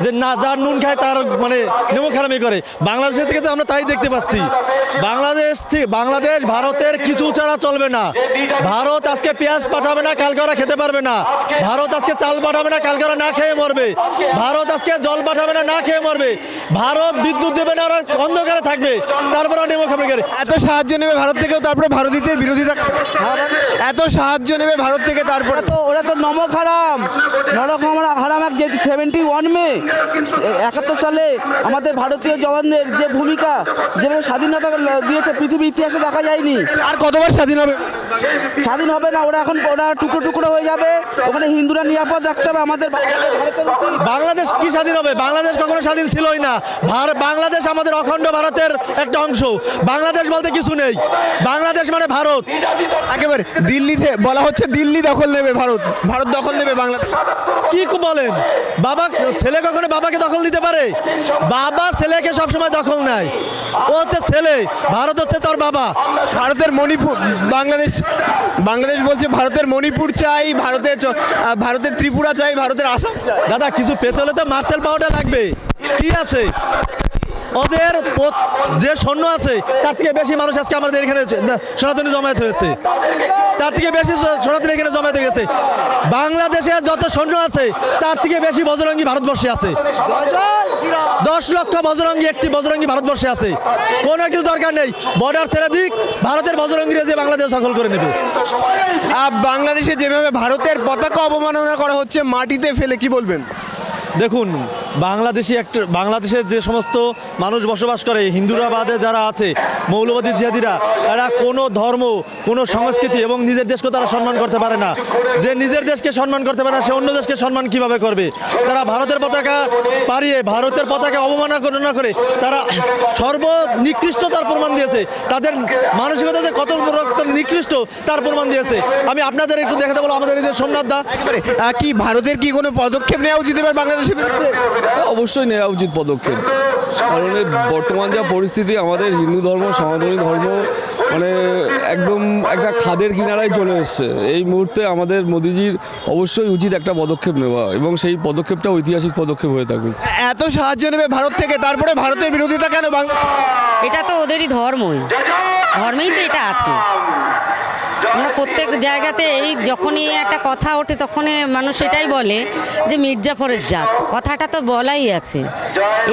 যে না যার নুন খায় তার মানে নেমোখারামি করে। বাংলাদেশের থেকে তো আমরা তাই দেখতে পাচ্ছি। বাংলাদেশ ঠিক- বাংলাদেশ ভারতের কিছু ছাড়া চলবে না। ভারত আজকে পেঁয়াজ পাঠাবে না কালকে ওরা খেতে পারবে না। ভারত আজকে চাল পাঠাবে না কালকে ওরা না খেয়ে মরবে। ভারত আজকে জল পাঠাবে না না খেয়ে মরবে। ভারত বিদ্যুৎ দেবে না ওরা অন্ধকারে থাকবে। তারপর ওরা নেমোখারামি করে। এত সাহায্য নেবে ভারত থেকেও তারপরে ভারতীয়দের বিরোধিতা এত সাহায্য নেবে ভারত থেকে তারপরে। তো ওরা তো নমক হারাম নরক হারাম হারাম এক যে সেভেন্টি ওয়ান মে একাত্তর সালে আমাদের ভারতীয় জওয়ানদের যে ভূমিকা যেভাবে স্বাধীনতা দিয়েছে পৃথিবীর ইতিহাসে দেখা যায়নি। আর কতবার স্বাধীন হবে? স্বাধীন হবে না ওরা এখন ওরা টুকরো টুকরো হয়ে যাবে। ওখানে হিন্দুরা নিরাপদ রাখতে হবে আমাদের বাংলাদেশ কি স্বাধীন হবে? বাংলাদেশ কখনো স্বাধীন ছিলই না। ভার বাংলাদেশ আমাদের অখণ্ড ভারতের একটা অংশ। বাংলাদেশ বলতে কিছু নেই। বাংলাদেশ মানে ভারত। একেবারে দিল্লিতে বলা হচ্ছে দিল্লি দখল নেবে ভারত। ভারত দখল নেবে বাংলাদেশ। কি বলেন? বাবা ছেলে কখনো বাবাকে দখল দিতে পারে? বাবা ছেলেকে সবসময় দখল নেয়। ও হচ্ছে ছেলে ভারত হচ্ছে তোর বাবা। ভারতের মণিপুর বাংলাদেশ বাংলাদেশ বলছে ভারতের মণিপুর চাই ভারতের ভারতের ত্রিপুরা চাই ভারতের আসাম চাই। দাদা কিছু পেতে হলে তো মার্শাল পাওয়াটা লাগবে। কি আছে? ওদের যে সৈন্য আছে তার থেকে বেশি মানুষ আজকে আমাদের এখানে সনাতনী জমায়েত হয়েছে। তার থেকে বেশি সনাতনী এখানে জমায়েত হয়ে গেছে। বাংলাদেশে যত সৈন্য আছে তার থেকে বেশি বজরঙ্গি ভারতবর্ষে আছে। দশ লক্ষ বজরঙ্গি একটি বজরঙ্গি ভারতবর্ষে আছে। কোনো কিছু দরকার নেই। বর্ডার ছেড়ে দিক ভারতের বজরঙ্গিরা যে বাংলাদেশ দখল করে নেবে। আহ, বাংলাদেশে যেভাবে ভারতের পতাকা অবমাননা করা হচ্ছে মাটিতে ফেলে কি বলবেন? দেখুন বাংলাদেশি একটা বাংলাদেশের যে সমস্ত মানুষ বসবাস করে, হিন্দুরা বাদে যারা আছে, মৌলবাদী জিহাদিরা, এরা কোনো ধর্ম, কোনো সংস্কৃতি এবং নিজের দেশকে তারা সম্মান করতে পারে না। যে নিজের দেশকে সম্মান করতে পারে না, সে অন্য দেশকে সম্মান কীভাবে করবে? তারা ভারতের পতাকা পারিয়ে ভারতের পতাকা অবমাননা করে তারা সর্বনিকৃষ্টতার প্রমাণ দিয়েছে। তাদের মানসিকতা যে কত নিকৃষ্ট, তার প্রমাণ দিয়েছে। আমি আপনাদের একটু দেখাতে বলব, আমাদের এই যে সোমনাথ দা কি ভারতের কি কোনো পদক্ষেপ নেওয়া উচিত এবার বাংলাদেশের বিরুদ্ধে? অবশ্যই নেওয়া উচিত পদক্ষেপ। কারণ বর্তমান যা পরিস্থিতি আমাদের হিন্দু ধর্ম সনাতনী ধর্ম মানে একদম একটা খাদের কিনারায় চলে এসছে। এই মুহূর্তে আমাদের মোদিজির অবশ্যই উচিত একটা পদক্ষেপ নেওয়া এবং সেই পদক্ষেপটা ঐতিহাসিক পদক্ষেপ হয়ে থাকুক। এত সাহায্য নেবে ভারত থেকে তারপরে ভারতের বিরোধিতা কেন বাংলা এটা তো ওদেরই ধর্মই। ধর্মেই তো এটা আছে। আমরা প্রত্যেক জায়গাতে এই যখনই একটা কথা ওঠে, তখনই মানুষ এটাই বলে যে মির্জাফরের জাত। কথাটা তো বলাই আছে।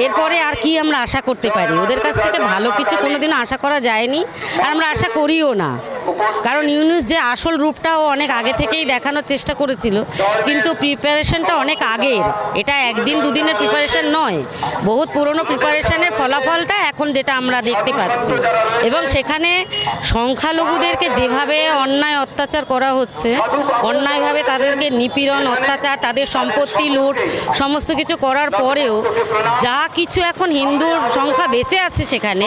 এরপরে আর কি আমরা আশা করতে পারি? ওদের কাছ থেকে ভালো কিছু কোনোদিনও আশা করা যায়নি। আর আমরা আশা করিও না। কারণ ইউনুস যে আসল রূপটাও অনেক আগে থেকেই দেখানোর চেষ্টা করেছিল, কিন্তু প্রিপারেশনটা অনেক আগের। এটা একদিন দুদিনের প্রিপারেশন নয়, বহুত পুরনো প্রিপারেশনের ফলাফলটা এখন যেটা আমরা দেখতে পাচ্ছি। এবং সেখানে সংখ্যালঘুদেরকে যেভাবে অন্যায় অত্যাচার করা হচ্ছে, অন্যায়ভাবে তাদেরকে নিপীড়ন, অত্যাচার, তাদের সম্পত্তি লুট, সমস্ত কিছু করার পরেও যা কিছু এখন হিন্দুর সংখ্যা বেঁচে আছে সেখানে,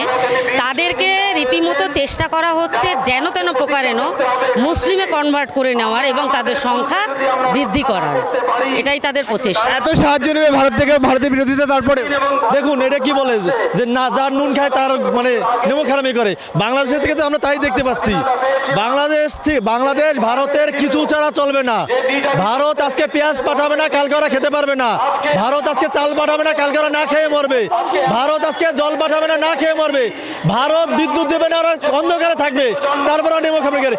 তাদেরকে রীতিমতো চেষ্টা করা হচ্ছে যেন তেন প্রকারেণ মুসলিমে কনভার্ট করে নেওয়ার এবং তাদের সংখ্যা বৃদ্ধি করার। এটাই তাদের প্রচেষ্টা। এত সাহায্য নেবে ভারত থেকে ভারতের বিরোধিতা তারপরে? দেখুন এটা কি বলে যে না যার নুন খায় তার মানে নেমোখারামি করে। বাংলাদেশের থেকে তো আমরা তাই দেখতে পাচ্ছি। বাংলাদেশ বাংলাদেশ ভারতের কিছু ছাড়া চলবে না। ভারত আজকে পেঁয়াজ পাঠাবে না কালকে ওরা খেতে পারবে না। ভারত আজকে চাল পাঠাবে না কালকে ওরা না খেয়ে মরবে। ভারত আজকে জল পাঠাবে না না খেয়ে মরবে। ভারত বিদ্যুৎ দেবে না ওরা অন্ধকারে থাকবে। তারপর ওরা নেমোখারামি করে